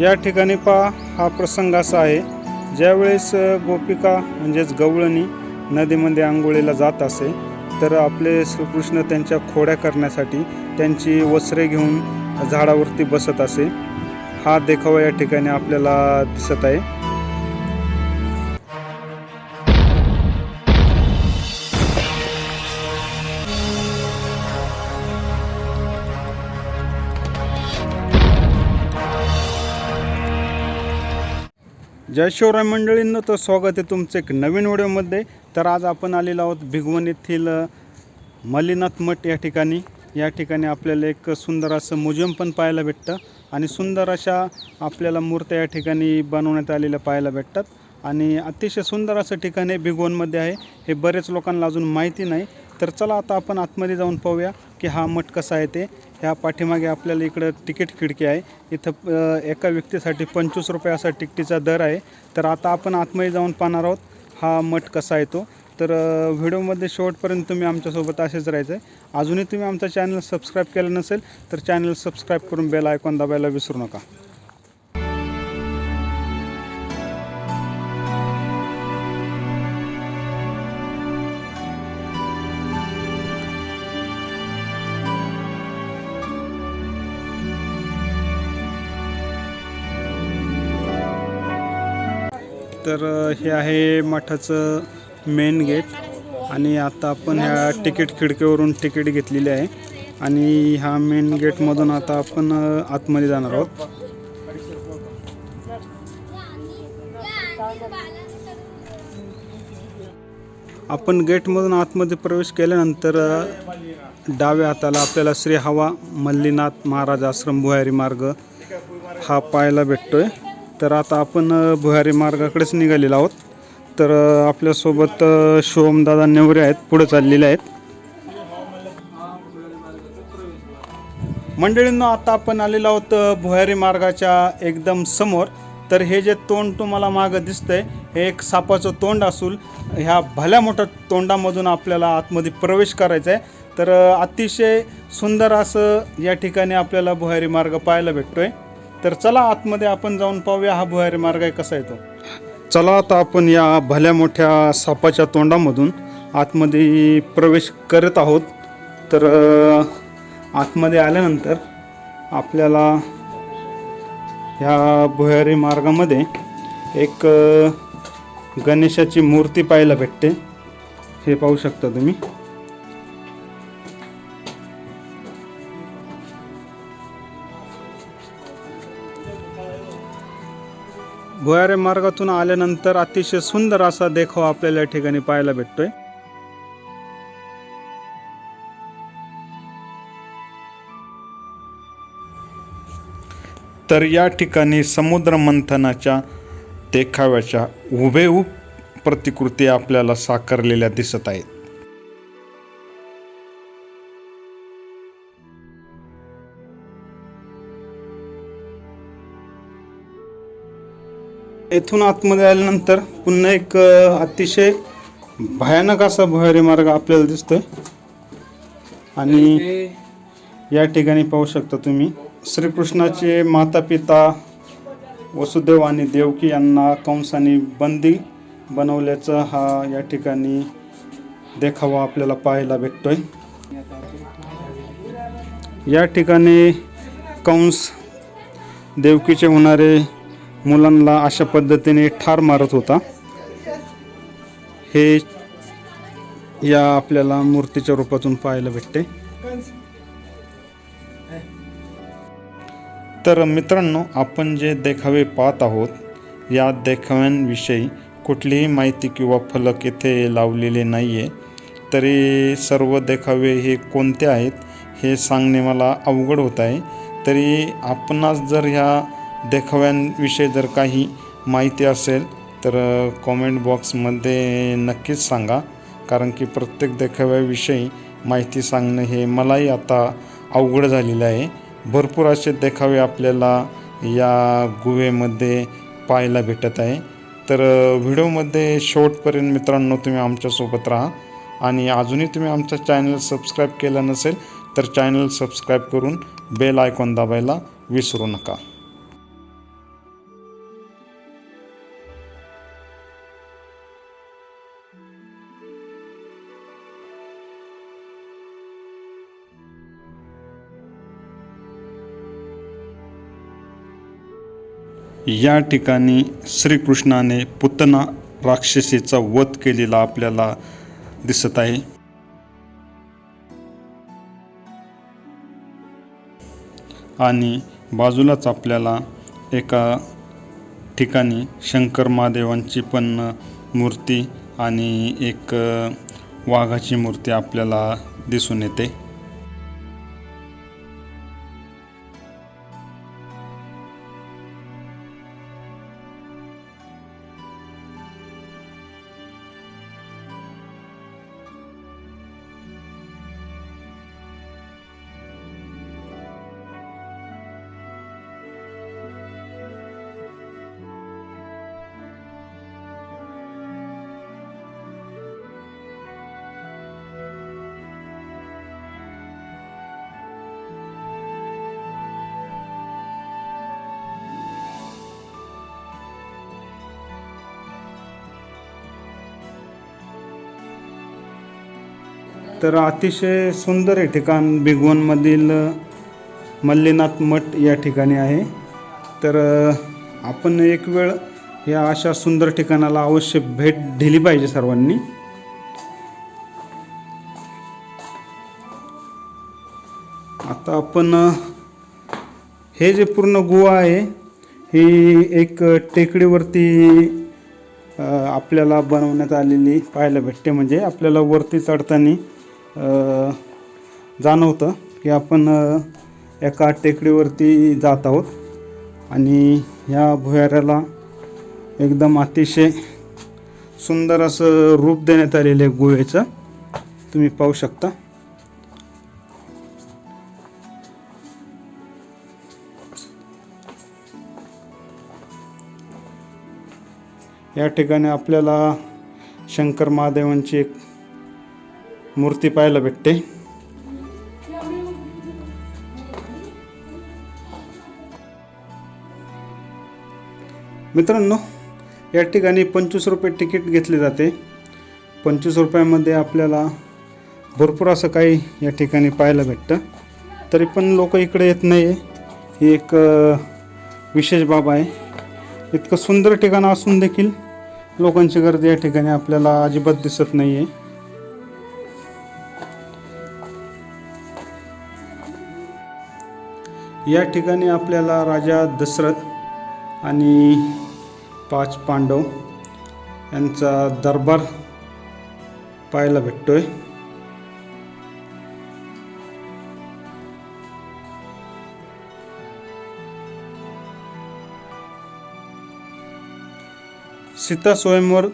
या ठिकाणी पहा हा प्रसंग असा आहे. ज्यावेळेस गोपिका म्हणजेच गवळणी नदीमध्ये आंघोळीला जात असे तर आपले श्रीकृष्ण त्यांच्या खोड्या करण्यासाठी त्यांची वस्त्रे घेऊन झाडावरती बसत असे. हा देखावा या ठिकाणी आपल्याला दिसत आहे. जय शिवराय मंडळींना तर स्वागत आहे तुमचं एक नवीन व्हिडिओमध्ये. तर आज आपण आलेलो आहोत भिगवण येथील मलिनाथ मठ या ठिकाणी. या ठिकाणी आपल्याला एक सुंदर असं म्युझियम पण पाहायला भेटतं आणि सुंदर अशा आपल्याला मूर्त्या या ठिकाणी बनवण्यात आलेल्या पाहायला भेटतात. आणि अतिशय सुंदर असं ठिकाण हे भिगवणमध्ये आहे. हे बरेच लोकांना अजून माहिती नाही. तर चला आता आपण आतमध्ये जाऊन पाहूया की हा मठ कसा आहे ते. ह्या पाठीमागे आपल्याला इकडं तिकीट खिडकी आहे. इथं एका व्यक्तीसाठी पंचवीस रुपये असा तिकिटीचा दर आहे. तर आता आपण आतमध्ये जाऊन पाहणार आहोत हा मठ कसा येतो तर व्हिडिओमध्ये शेवटपर्यंत तुम्ही आमच्यासोबत असेच राहायचं आहे अजूनही तुम्ही आमचा चॅनल सबस्क्राईब केलं नसेल तर चॅनल सबस्क्राईब करून बेल आयकॉन दाबायला विसरू नका. तर हे आहे मठाचं मेन गेट आणि आता आपण ह्या तिकीट खिडकीवरून तिकीट घेतलेली आहे. आणि ह्या मेन गेटमधून आता आपण आतमध्ये जाणार आहोत. आपण गेटमधून आतमध्ये प्रवेश केल्यानंतर डाव्या हाताला आपल्याला श्री हवा मल्लीनाथ महाराज आश्रम भुयारी मार्ग हा पाहायला भेटतोय. तर आता आपण भुयारी मार्गाकडेच निघालेलो आहोत. तर आपल्यासोबत शिवमदादा नेवरे आहेत पुढे चाललेले आहेत. मंडळींनो आता आपण आलेलो आहोत भुयारी मार्गाच्या एकदम समोर. तर हे जे तोंड तुम्हाला मागं दिसतंय हे एक सापाचं तोंड असून ह्या भल्या मोठ्या तोंडामधून आपल्याला आतमध्ये प्रवेश करायचा आहे तर अतिशय सुंदर असं या ठिकाणी आपल्याला भुयारी मार्ग पाहायला भेटतोय. तर चला आतमध्ये आपण जाऊन पाहूया हा भुयारी मार्ग आहे कसा आहे तो चला आता आपण या भल्या मोठ्या सापाच्या तोंडामधून आतमध्ये प्रवेश करत आहोत. तर आतमध्ये आल्यानंतर आपल्याला ह्या भुयारी मार्गामध्ये एक गणेशाची मूर्ती पाहायला भेटते. हे पाहू शकता तुम्ही. भुयारे मार्गातून आल्यानंतर अतिशय सुंदर असा देखावा आपल्याला या ठिकाणी पाहायला भेटतोय. तर या ठिकाणी समुद्र मंथनाच्या देखाव्याच्या हुबेहूब प्रतिकृती आपल्याला साकारलेल्या दिसत आहेत. येथून आतमध्ये आल्यानंतर पुन्हा एक अतिशय भयानक असा भुयारी मार्ग आपल्याला दिसतोय. आणि या ठिकाणी पाहू शकता तुम्ही श्रीकृष्णाचे माता पिता वसुदेव आणि देवकी यांना कंसाने बंदी बनवल्याचा हा या ठिकाणी देखावा आपल्याला पाहायला भेटतोय. या ठिकाणी कंस देवकीचे होणारे मुलांना अशा पद्धतीने ठार मारत होता. हे या आपल्याला मूर्तीच्या रूपातून पाहायला भेटते. तर मित्रांनो आपण जे देखावे पाहत आहोत या देखाव्यांविषयी कुठलीही माहिती किंवा फलक येथे लावलेले नाही आहे तरी सर्व देखावे हे कोणते आहेत हे सांगणे मला अवघड होत आहे. तरी आपणास जर ह्या देखाव्यांविषयी जर काही माहिती असेल तर कॉमेंट बॉक्समध्ये नक्कीच सांगा. कारण की प्रत्येक देखाव्याविषयी माहिती सांगणं हे मलाही आता अवघड झालेलं आहे. भरपूर असे देखावे आपल्याला या गुहेमध्ये पाहायला भेटत आहे. तर व्हिडिओमध्ये शेवटपर्यंत मित्रांनो तुम्ही आमच्यासोबत राहा. आणि अजूनही तुम्ही आमचा चॅनल सबस्क्राईब केलं नसेल तर चॅनल सबस्क्राईब करून बेल आयकॉन दाबायला विसरू नका. या ठिकाणी श्रीकृष्णाने पुतना राक्षसीचा वध केलेला आपल्याला दिसत आहे. आणि बाजूलाच आपल्याला एका ठिकाणी शंकर महादेवांची पण मूर्ती आणि एक वाघाची मूर्ती आपल्याला दिसून येते. तर अतिशय सुंदर हे ठिकाण भिगवणमधील मल्लीनाथ मठ या ठिकाणी आहे. तर आपण एक वेळ या अशा सुंदर ठिकाणाला अवश्य भेट दिली पाहिजे सर्वांनी. आता आपण हे जे पूर्ण गुहा आहे ही एक टेकडीवरती आपल्याला बनवण्यात आलेली पाहायला भेटते. म्हणजे आपल्याला वरती चढताना जाणवतं की आपण एका टेकडीवरती जात आहोत आणि या भुयाराला एकदम अतिशय सुंदर असं रूप देण्यात आलेलं आहे गुहेचं तुम्ही पाहू शकता. या ठिकाणी आपल्याला शंकर महादेवांची एक मूर्ती पाहायला भेटते. मित्रांनो या ठिकाणी पंचवीस रुपये तिकीट घेतले जाते. पंचवीस रुपयामध्ये आपल्याला भरपूर असं काही या ठिकाणी पाहायला भेटतं. तरी पण लोक इकडे येत नाही आहे ही एक विशेष बाब आहे. इतकं सुंदर ठिकाण असून देखील लोकांची गर्दी या ठिकाणी आपल्याला अजिबात दिसत नाही आहे या ठिकाणी आपल्याला राजा दशरथ आणि पाच पांडव यांचा दरबार पाहायला भेटतोय. सीता स्वयंवर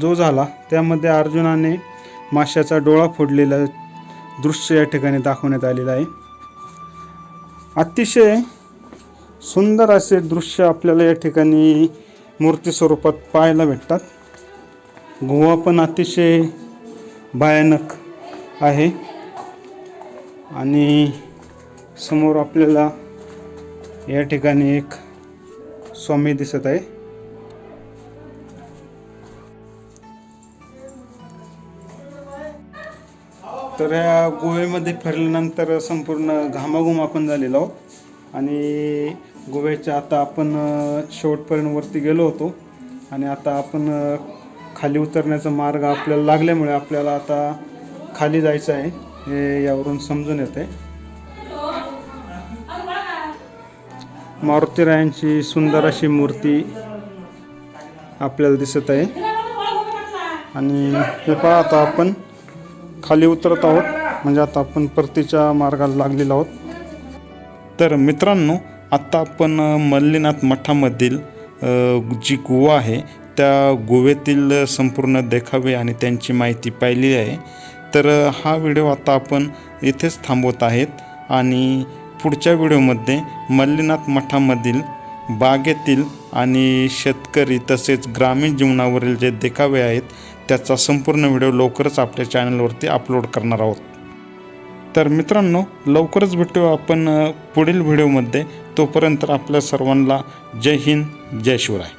जो झाला त्यामध्ये अर्जुनाने माशाचा डोळा फोडलेला दृश्य या ठिकाणी दाखवण्यात आलेलं आहे. अतिशय सुंदर असे दृश्य आपल्याला या ठिकाणी मूर्ती स्वरूपात पाहायला भेटतात. गोवा पण अतिशय भयानक आहे. आणि समोर आपल्याला या ठिकाणी एक स्वामी दिसत आहे. तर या गोव्यामध्ये फिरल्यानंतर संपूर्ण घामाघूम आपण झालेलो आहोत. आणि गोव्याच्या आता आपण शेवटपर्यंत वरती गेलो होतो. आणि आता आपण खाली उतरण्याचा मार्ग आपल्याला लागल्यामुळे आपल्याला आता खाली जायचं आहे हे यावरून समजून येते मारुतीरायांची सुंदर अशी मूर्ती आपल्याला दिसत आहे. आणि हे पहा आता आपण. खाली उतरत आहोत. म्हणजे आता आपण परतीच्या मार्गाला लागलेलो आहोत. तर मित्रांनो आत्ता आपण मल्लीनाथ मठामधील जी गुहा आहे त्या गोव्यातील संपूर्ण देखावे आणि त्यांची माहिती पाहिली आहे. तर हा व्हिडिओ आता आपण इथेच थांबवत आहेत आणि पुढच्या व्हिडिओमध्ये मल्लीनाथ मठामधील बागेतील आणि शेतकरी तसेच ग्रामीण जीवनावरील जे देखावे आहेत त्याचा संपूर्ण व्हिडिओ लवकरच आपल्या चॅनलवरती अपलोड करणार आहोत. तर मित्रांनो लवकरच भेटू आपण पुढील व्हिडिओमध्ये. तोपर्यंत आपल्या सर्वांना जय हिंद जय शिवराय.